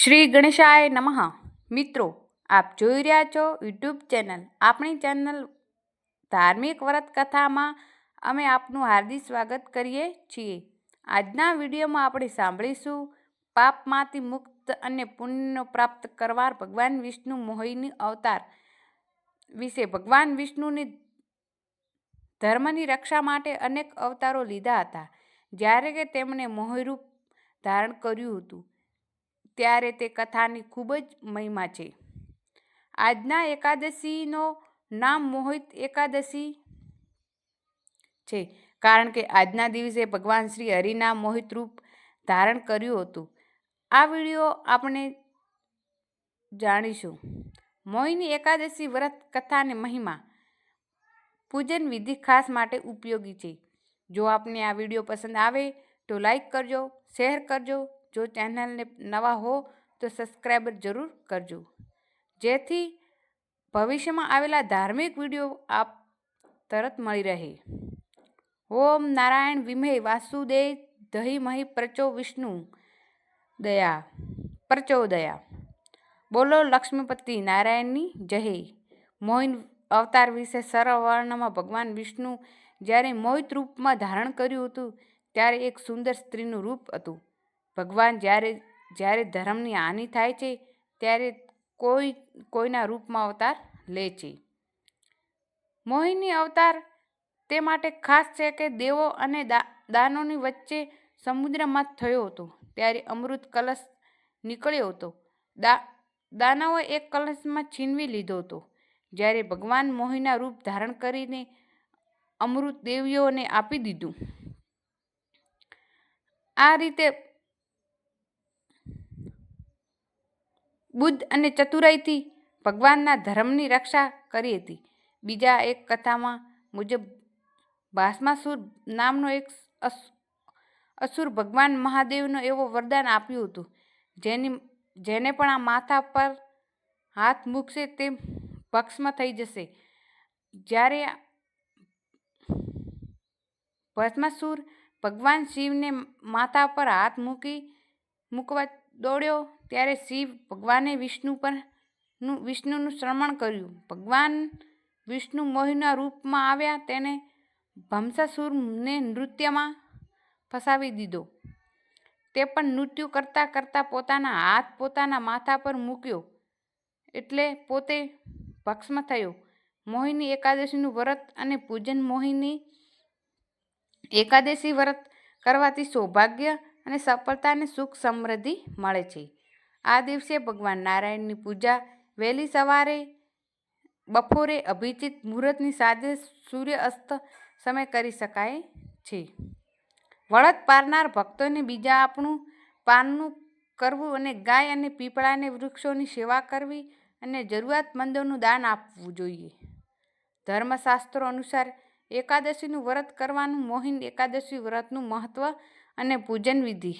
શ્રી ગણેશાય નમઃ. મિત્રો, આપ જોઈ રહ્યા છો યુટ્યુબ ચેનલ. આપણી ચેનલ ધાર્મિક વ્રત કથામાં અમે આપનું હાર્દિક સ્વાગત કરીએ છીએ. આજના વિડીયોમાં આપણે સાંભળીશું પાપમાંથી મુક્ત અને પુણ્યનો પ્રાપ્ત કરવાર ભગવાન વિષ્ણુ મોહિની અવતાર વિશે. ભગવાન વિષ્ણુની ધર્મની રક્ષા માટે અનેક અવતારો લીધા હતા, જ્યારે કે તેમણે મોહરૂપ ધારણ કર્યું હતું. ત્યારે તે કથાની ખૂબ જ મહિમા છે. આજના એકાદશીનો નામ મોહિત એકાદશી છે, કારણ કે આજના દિવસે ભગવાન શ્રી હરિના મોહિત રૂપ ધારણ કર્યું હતું. આ વીડિયો આપણે જાણીશું. મોહિની એકાદશી વ્રત કથાને મહિમા પૂજન વિધિ ખાસ માટે ઉપયોગી છે. જો આપને આ વીડિયો પસંદ આવે તો લાઈક કરજો, શેર કરજો જો ચેનલને નવા હો તો સબસ્ક્રાઈબર જરૂર કરજો. જેથી ભવિષ્યમાં આવેલા ધાર્મિક વીડિયો આપ તરત મળી રહે. ઓમ નારાયણ વિમે વાસુદેવ દહી મહી પ્રચો વિષ્ણુ દયા, પ્રચો દયા. બોલો લક્ષ્મીપતિ નારાયણની જય. મોહિન અવતાર વિશે સરળ વર્ણનમાં ભગવાન વિષ્ણુ જ્યારે મોહિત રૂપમાં ધારણ કર્યું હતું, ત્યારે એક સુંદર સ્ત્રીનું રૂપ હતું. ભગવાન જ્યારે જ્યારે ધર્મની હાનિ થાય છે, ત્યારે કોઈ, કોઈના રૂપમાં અવતાર લે છે. મોહિની અવતાર તે માટે ખાસ છે કે દેવો અને દાનોની વચ્ચે સમુદ્રમાં થયો હતો, ત્યારે અમૃત કલશ નીકળ્યો હતો. દા, દાનવોએ એક કલશમાં છીનવી લીધો હતો, જ્યારે ભગવાન મોહિના રૂપ ધારણ કરીને અમૃત દેવીઓને આપી દીધું. આ રીતે બુદ્ધ અને ચતુરાઈથી ભગવાનના ધર્મની રક્ષા કરી હતી. બીજા એક કથામાં મુજબ ભાસ્માસુર નામનો એક અસુર ભગવાન મહાદેવનો એવો વરદાન આપ્યું હતું. જેની, જેને પણ આ માથા પર હાથ મૂકશે તે ભક્ષ્મ થઈ જશે. જ્યારે ભસ્માસુર ભગવાન શિવને માથા પર હાથ મૂકી, મૂકવા દોડ્યો ત્યારે શિવ ભગવાને વિષ્ણુ પર વિષ્ણુનું શ્રમણ કર્યું. ભગવાન વિષ્ણુ મોહિના રૂપમાં આવ્યા તેને ભમસાસુરને નૃત્યમાં ફસાવી દીધો. તે પણ નૃત્ય કરતાં કરતાં પોતાના હાથ પોતાના માથા પર મૂક્યો એટલે પોતે ભક્ષ્મ થયો. મોહિની એકાદશીનું વ્રત અને પૂજન મોહિની એકાદશી વ્રત કરવાથી સૌભાગ્ય અને સફળતા અને સુખ સમૃદ્ધિ મળે છે. આ દિવસે ભગવાન નારાયણની પૂજા વહેલી સવારે, બપોરે અભિજીત મુહૂર્તની સાથે સૂર્ય અસ્ત સમય કરી શકાય છે. વળદ પારનાર ભક્તોને બીજા આપણું પાનનું કરવું અને ગાય અને પીપળાને વૃક્ષોની સેવા કરવી અને જરૂરિયાતમંદોનું દાન આપવું જોઈએ. ધર્મશાસ્ત્રો અનુસાર એકાદશીનું વ્રત કરવાનું મોહિન એકાદશી વ્રતનું મહત્ત્વ અને પૂજન વિધિ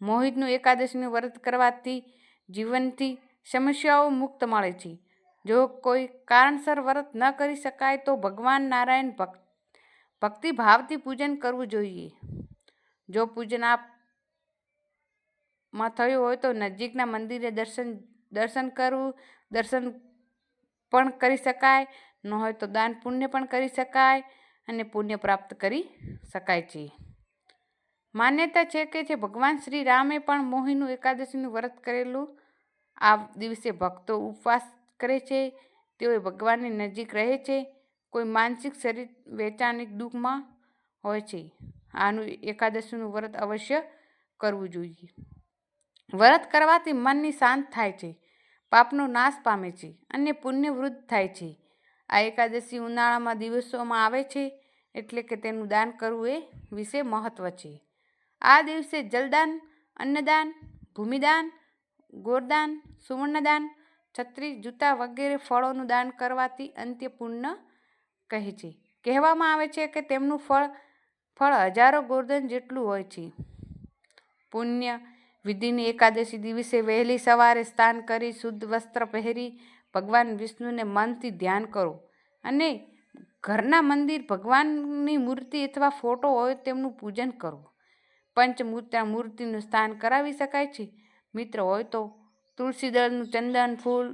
મોહિતનું એકાદશીનું વ્રત કરવાથી જીવનથી સમસ્યાઓ મુક્ત મળે છે. જો કોઈ કારણસર વ્રત ન કરી શકાય તો ભગવાન નારાયણ ભક્ત ભક્તિભાવથી પૂજન કરવું જોઈએ. જો પૂજન આપમાં થયું હોય તો નજીકના મંદિરે દર્શન દર્શન કરવું, દર્શન પણ કરી શકાય, ન હોય તો દાન પુણ્ય પણ કરી શકાય અને પુણ્ય પ્રાપ્ત કરી શકાય છે. માન્યતા છે કે જે ભગવાન શ્રી રામે પણ મોહિનું એકાદશીનું વ્રત કરેલું, આ દિવસે ભક્તો ઉપવાસ કરે છે તેઓ ભગવાનની નજીક રહે છે, કોઈ માનસિક શરીર વૈચારિક દુઃખમાં હોય છે, આનું એકાદશીનું વ્રત અવશ્ય કરવું જોઈએ. વ્રત કરવાથી મનની શાંત થાય છે, પાપનો નાશ પામે છે અને પુણ્યવૃદ્ધ થાય છે. આ એકાદશી ઉનાળામાં દિવસોમાં આવે છે, એટલે કે તેનું દાન કરવું એ વિશે મહત્ત્વ છે. આ દિવસે જલદાન, અન્નદાન, ભૂમિદાન, ગોરદાન, સુવર્ણદાન, છત્રી જૂતા વગેરે ફળોનું દાન કરવાથી અંત્યપૂર્ણ કહે છે. કહેવામાં આવે છે કે તેમનું ફળ ફળ હજારો ગોરધન જેટલું હોય છે. પુણ્ય વિધિની એકાદશી દિવસે વહેલી સવારે સ્નાન કરી, શુદ્ધ વસ્ત્ર પહેરી, ભગવાન વિષ્ણુને મનથી ધ્યાન કરો. અને ઘરના મંદિર ભગવાનની મૂર્તિ અથવા ફોટો હોય તેમનું પૂજન કરો. પંચમૂર્તા મૂર્તિનું સ્થાન કરાવી શકાય છે. મિત્ર હોય તો તુલસી દળનું ચંદન, ફૂલ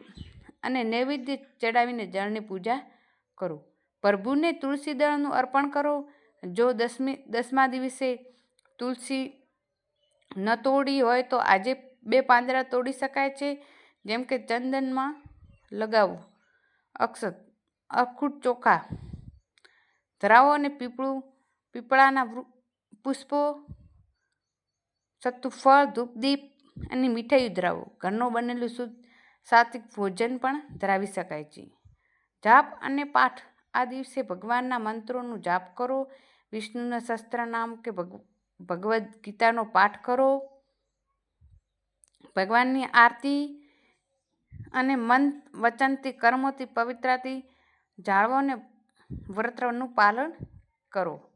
અને નૈવેદ્ય ચડાવીને જળની પૂજા કરો. પ્રભુને તુલસી દળનું અર્પણ કરો. જો દસમી, દસમા દિવસે તુલસી ન તોડી હોય તો આજે બે પાંદડા તોડી શકાય છે. જેમ કે ચંદનમાં લગાવવું અક્ષત, અખૂટ ચોખા, ધરાવો અને પીપળું, પીપળાના પુષ્પો સત્તુ, ફળ, ધૂપ, દીપ અને મીઠાઈ ધરાવો ઘરનું બનેલું શુદ્ધ સાત્વિક ભોજન પણ ધરાવી શકાય છે. જાપ અને પાઠ આ દિવસે ભગવાનના મંત્રોનું જાપ કરો, વિષ્ણુના શસ્ત્ર નામ કે ભગવદ્ ગીતાનો પાઠ કરો. ભગવાનની આરતી અને મન વચનથી, કર્મોથી, પવિત્રથી જાળવો અને વ્રતનું પાલન કરો.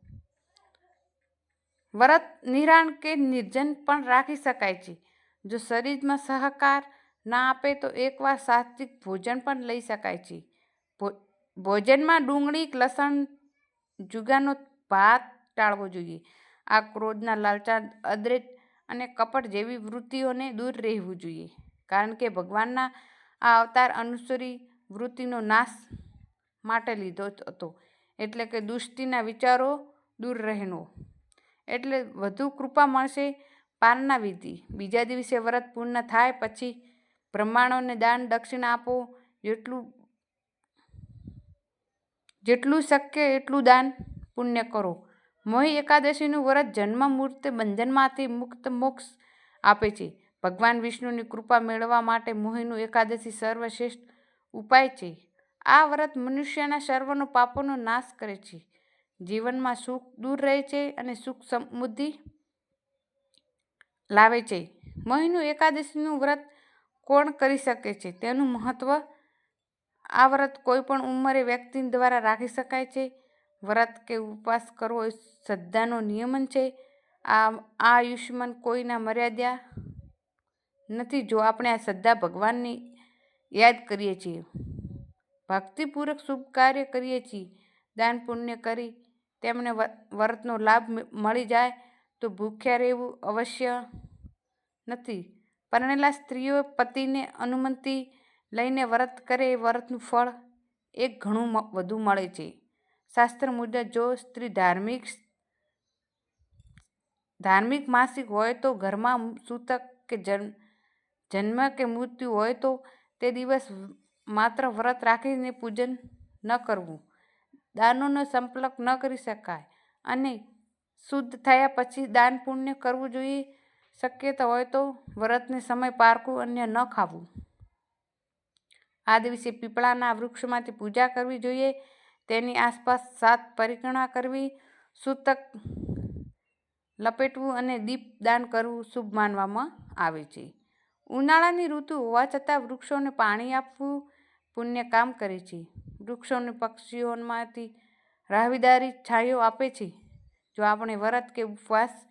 વ્રત નિરાણ કે નિર્જન પણ રાખી શકાય છે. જો શરીરમાં સહકાર ના આપે તો એકવાર સાત્વિક ભોજન પણ લઈ શકાય છે. ભોજનમાં ડુંગળી, લસણ જુગાનો ભાત ટાળવો જોઈએ. આ ક્રોધના લાલચા અદ્રેજ અને કપટ જેવી વૃત્તિઓને દૂર રહેવું જોઈએ. કારણ કે ભગવાનના આ અવતાર અનુસરી વૃત્તિનો નાશ માટે લીધો હતો. એટલે કે દુષ્ટિના વિચારો દૂર રહેનો. એટલે વધુ કૃપા મળશે પારના વિધિ. બીજા દિવસે વ્રત પૂર્ણ થાય પછી બ્રહ્માણોને દાન દક્ષિણા આપો. જેટલું જેટલું શક્ય એટલું દાન પુણ્ય કરો. મોહી એકાદશીનું વ્રત જન્મ મૂર્તિ બંધનમાંથી મુક્ત મોક્ષ આપે છે. ભગવાન વિષ્ણુની કૃપા મેળવવા માટે મોહીનું એકાદશી સર્વશ્રેષ્ઠ ઉપાય છે. આ વ્રત મનુષ્યના સર્વનો પાપોનો નાશ કરે છે. જીવનમાં સુખ દૂર રહે છે અને સુખ સમૃદ્ધિ લાવે છે. મહિનું એકાદશીનું વ્રત કોણ કરી શકે છે? તેનું મહત્વ? આ વ્રત કોઈપણ ઉંમરે વ્યક્તિ દ્વારા રાખી શકાય છે? વ્રત કે ઉપવાસ કરવો એ શ્રદ્ધાનો નિયમન છે? આ આ આયુષ્યમાન કોઈના મર્યાદા નથી જો આપણે આ શ્રદ્ધા ભગવાનની યાદ કરીએ છીએ. ભક્તિપૂર્વક શુભ કાર્ય કરીએ છીએ. દાન પુણ્ય કરી તેમને વ્રતનો લાભ મળી જાય તો ભૂખ્યા રહેવું અવશ્ય નથી. પરણેલા સ્ત્રીઓ પતિને અનુમતિ લઈને વ્રત કરે એ વ્રતનું ફળ એક ઘણું વધુ મળે છે. શાસ્ત્ર મુજબ જો સ્ત્રી ધાર્મિક ધાર્મિક માસિક હોય તો ઘરમાં સૂતક કે જન્મ કે મૃત્યુ હોય તો તે દિવસ માત્ર વ્રત રાખીને પૂજન ન કરવું. દાનોનો સંપર્ક ન કરી શકાય અને શુદ્ધ થયા પછી દાન પુણ્ય કરવું જોઈએ. શક્યતા હોય તો વ્રતને સમય પારકું અન્ય ન ખાવું. આ દિવસે પીપળાના વૃક્ષમાંથી પૂજા કરવી જોઈએ. તેની આસપાસ સાત પરિક્રમા કરવી, સૂતક લપેટવું અને દીપદાન કરવું શુભ માનવામાં આવે છે. ઉનાળાની ઋતુ હોવા છતાં વૃક્ષોને પાણી આપવું પુણ્ય કામ કરે છે. વૃક્ષોને પક્ષીઓમાંથી રાહવીદારી છાંયો આપે છે. જો આપણે વ્રત કે ઉપવાસ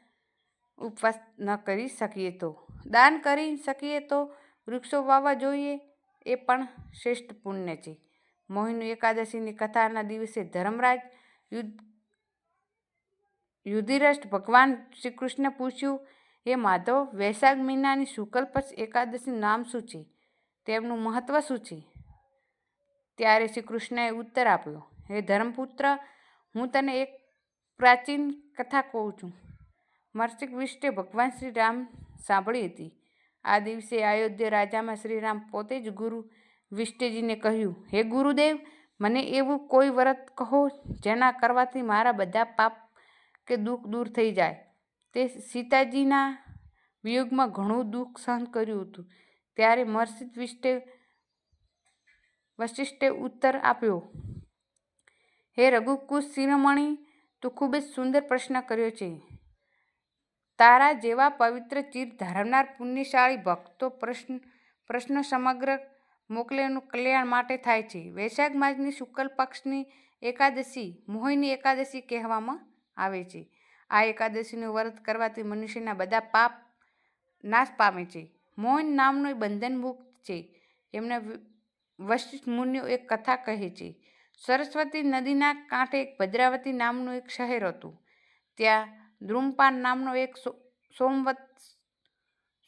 ઉપવાસ ન કરી શકીએ તો? દાન કરી શકીએ તો વૃક્ષો વાવવા જોઈએ એ પણ શ્રેષ્ઠ પુણ્ય છે. મોહિની એકાદશીની કથાના દિવસે ધર્મરાજ યુદ્ધ યુધિરષ્ટ ભગવાન શ્રી કૃષ્ણ પૂછ્યું, હે માધવ, વૈશાખ મહિનાની શુક્લ પક્ષ એકાદશી નામ શું છે? તેમનું મહત્વ શું છે? ત્યારે શ્રી કૃષ્ણએ ઉત્તર આપ્યો, હે ધર્મપુત્ર, હું તને એક પ્રાચીન કથા કહું છું. મર્ષિક વિષ્ટે ભગવાન શ્રી રામ સાંભળી હતી. આ દિવસે અયોધ્યા રાજામાં શ્રીરામ પોતે જ ગુરુ વિષ્ટેજીને કહ્યું, હે ગુરુદેવ, મને એવું કોઈ વ્રત કહો જેના કરવાથી મારા બધા પાપ કે દુઃખ દૂર થઈ જાય. તે સીતાજીના વિયોગમાં ઘણું દુઃખ સહન કર્યું હતું. ત્યારે મર્ષિત વિષ્ટે વશિષ્ઠે ઉત્તર આપ્યો, હે રઘુકુશ શિરોમણી તું ખૂબ જ સુંદર પ્રશ્ન કર્યો છે. તારા જેવા પવિત્ર ચીર ધરાવનાર પુણ્યશાળી ભક્તો પ્રશ્ન પ્રશ્ન સમગ્ર મોકલેનું કલ્યાણ માટે થાય છે. વૈશાખ માસની શુક્લ પક્ષની એકાદશી મોહિની એકાદશી કહેવામાં આવે છે. આ એકાદશીનું વ્રત કરવાથી મનુષ્યના બધા પાપ નાશ પામે છે. મોહન નામનું બંધન મુક્ત છે. એમને વશિષ્ઠ મુનિઓ એક કથા કહે છે, સરસ્વતી નદીના કાંઠે એક ભદ્રાવતી નામનું એક શહેર હતું. ત્યાં દ્રુમપાન નામનો એક સોમવત,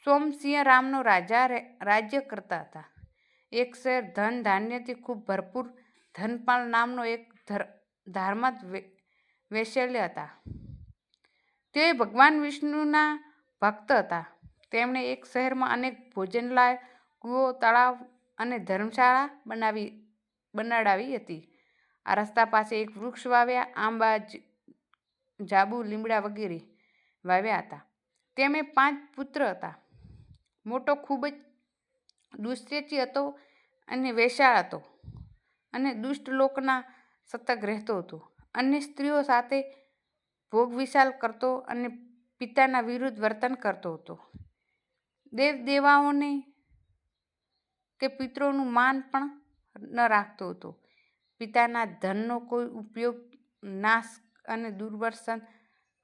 સોમસિંહ રામનો રાજા રાજ્ય કરતા હતા. એક શહેર ધન ધાન્યથી ખૂબ ભરપૂર ધનપાલ નામનો એક ધર- ધાર્મિક વે- હતા. તે ભગવાન વિષ્ણુના ભક્ત હતા. તેમણે એક શહેરમાં અનેક ભોજનાલય કૂવો, તળાવ અને ધર્મશાળા બનાવી, બનાડાવી હતી. આ રસ્તા પાસે એક વૃક્ષ વાવ્યા, આંબા જાબુ, લીમડા વગેરે વાવ્યા હતા. તેમે પાંચ પુત્ર હતા. મોટો ખૂબ જ દુષ્ચેચી હતો અને વેશાળ હતો અને દુષ્ટ લોકના સતક રહેતો હતો. અન્ય સ્ત્રીઓ સાથે ભોગ વિશાલ કરતો અને પિતાના વિરુદ્ધ વર્તન કરતો હતો. દેવ દેવાઓને કે પિત્રોનું માન પણ ન રાખતો હતો. પિતાના ધનનો કોઈ ઉપયોગ નાશ અને દુર્વર્સન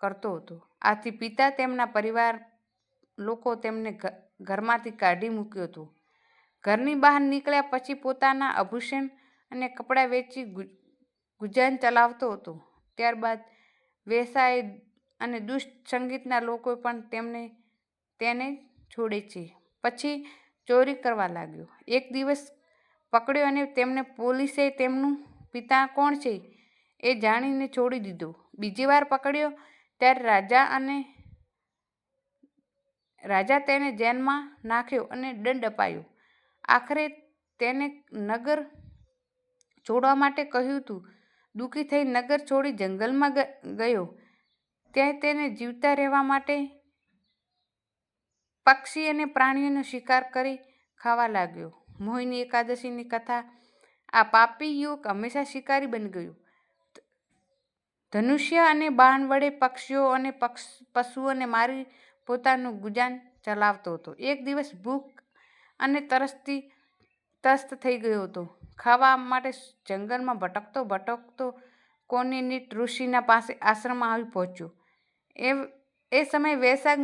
કરતો હતો. આથી પિતા તેમના પરિવાર લોકો તેમને ઘરમાંથી કાઢી મૂક્યો હતો. ઘરની બહાર નીકળ્યા પછી પોતાના આભૂષણ અને કપડાં વેચી ગુજરાન ચલાવતો હતો. ત્યારબાદ વ્યવસાય અને દુષ્ટ સંગીતના લોકો પણ તેમને, તેને છોડે છે. પછી ચોરી કરવા લાગ્યો. એક દિવસ પકડ્યો અને તેમને પોલીસે તેમનું પિતા કોણ છે એ જાણીને છોડી દીધો. બીજી વાર પકડ્યો ત્યારે રાજા અને રાજા તેને જેલમાં નાખ્યો અને દંડ અપાયો. આખરે તેને નગર છોડવા માટે કહ્યું હતું. દુઃખી થઈ નગર છોડી જંગલમાં ગયો. ત્યાં તેને જીવતા રહેવા માટે પક્ષી અને પ્રાણીઓનો શિકાર કરી ખાવા લાગ્યો. મોહિની એકાદશીની કથા, આ પાપી યુવક હંમેશા શિકારી બની ગયું. ધનુષ્ય અને બાણ વડે પક્ષીઓ અને પક્ષ, પશુઓને મારી પોતાનું ગુજાન ચલાવતો હતો. એક દિવસ ભૂખ અને તરસથી ત્રસ્ત થઈ ગયો હતો. ખાવા માટે જંગલમાં ભટકતો ભટકતો કોનીની ઋષિના પાસે આશ્રમમાં આવી પહોંચ્યો. એ એ સમયે વૈશાખ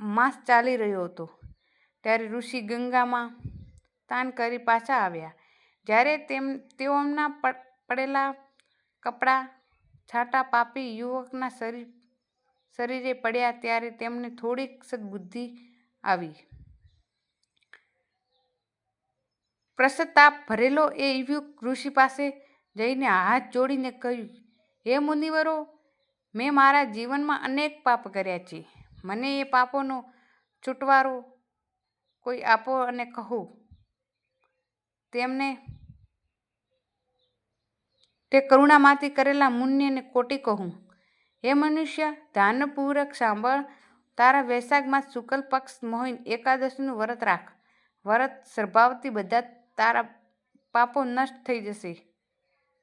માસ ચાલી રહ્યો હતો. ત્યારે ઋષિ ગંગામાં સ્નાન કરી પાછા આવ્યા. જ્યારે તેમ તેઓના પડેલા કપડાં છાંટા પાપી યુવકના શરીર, શરીરે પડ્યા ત્યારે તેમને થોડીક સદબુદ્ધિ આવી. પ્રસતાપ ભરેલો એ યુવક ઋષિ પાસે જઈને હાથ જોડીને કહ્યું, હે મુનિવરો, મેં મારા જીવનમાં અનેક પાપ કર્યા છે. મને એ પાપોનો છૂટવારું કોઈ આપો અને કહું. તેમને તે કરુણામાંથી કરેલા મુન્યને કોટી કહું. હે મનુષ્ય, ધ્યાનપૂર્વક સાંભળ. તારા વૈશાખમાં શુકલ પક્ષ મોહિન એકાદશીનું વ્રત રાખ. વ્રત સ્વભાવથી બધા તારા પાપો નષ્ટ થઈ જશે.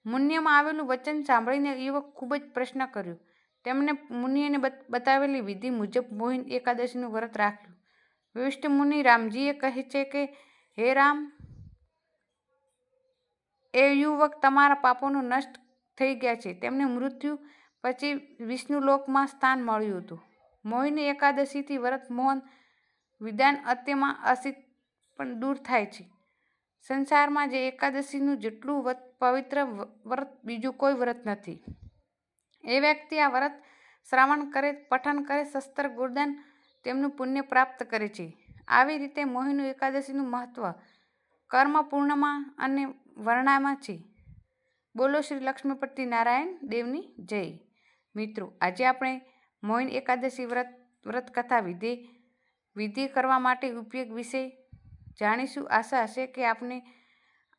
મુન્યમાં આવેલું વચન સાંભળીને યુવક ખૂબ જ પ્રશ્ન કર્યો. તેમણે મુનિને બત- બતાવેલી વિધિ મુજબ મોહિન એકાદશીનું વ્રત રાખ્યું. વશિષ્ઠ મુનિ રામજીએ કહે છે કે, હે રામ, એ યુવક તમારા પાપોનું નષ્ટ થઈ ગયા છે. તેમને મૃત્યુ પછી વિષ્ણુલોકમાં સ્થાન મળ્યું હતું. મોહિની એકાદશીથી વ્રત મોહન વિધાન અત્યમાં અસિત પણ દૂર થાય છે. સંસારમાં જે એકાદશીનું જેટલું પવિત્ર વ્રત, બીજું કોઈ વ્રત નથી. એ વ્યક્તિ આ વ્રત શ્રાવણ કરે, પઠન કરે, શસ્ત્ર, ગુરદાન તેમનું પુણ્ય પ્રાપ્ત કરે છે. આવી રીતે મોહિનું એકાદશીનું મહત્વ કર્મ પૂર્ણમાં અને વર્ણામાં છે. બોલો શ્રી લક્ષ્મીપતિ નારાયણ દેવની જય. મિત્રો, આજે આપણે મોહિન એકાદશી વ્રત વ્રત કથા વિધિ વિધિ કરવા માટે ઉપયોગ વિશે જાણીશું. આશા હશે કે આપને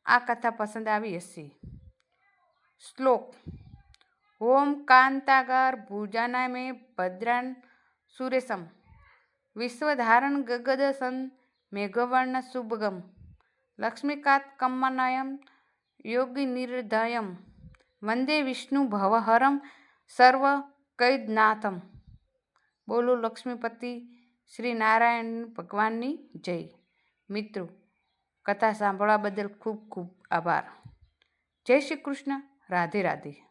આ કથા પસંદ આવી હશે. શ્લોક ઓમ કાંતાગાર ભુજાનામે ભદ્રાન સુરેશમ. વિશ્વધારણ ગગદ સન મેઘવર્ણ શુભગમ લક્ષ્મીકાત કમ્મનયમ યોગી નિર્ધયમ વંદે વિષ્ણુ ભવહરમ સર્વ કૈદનાથમ. બોલો લક્ષ્મીપતિ શ્રી નારાયણ ભગવાનની જય. મિત્રો, કથા સાંભળવા બદલ ખૂબ ખૂબ આભાર. જય શ્રી કૃષ્ણ. રાધે રાધે.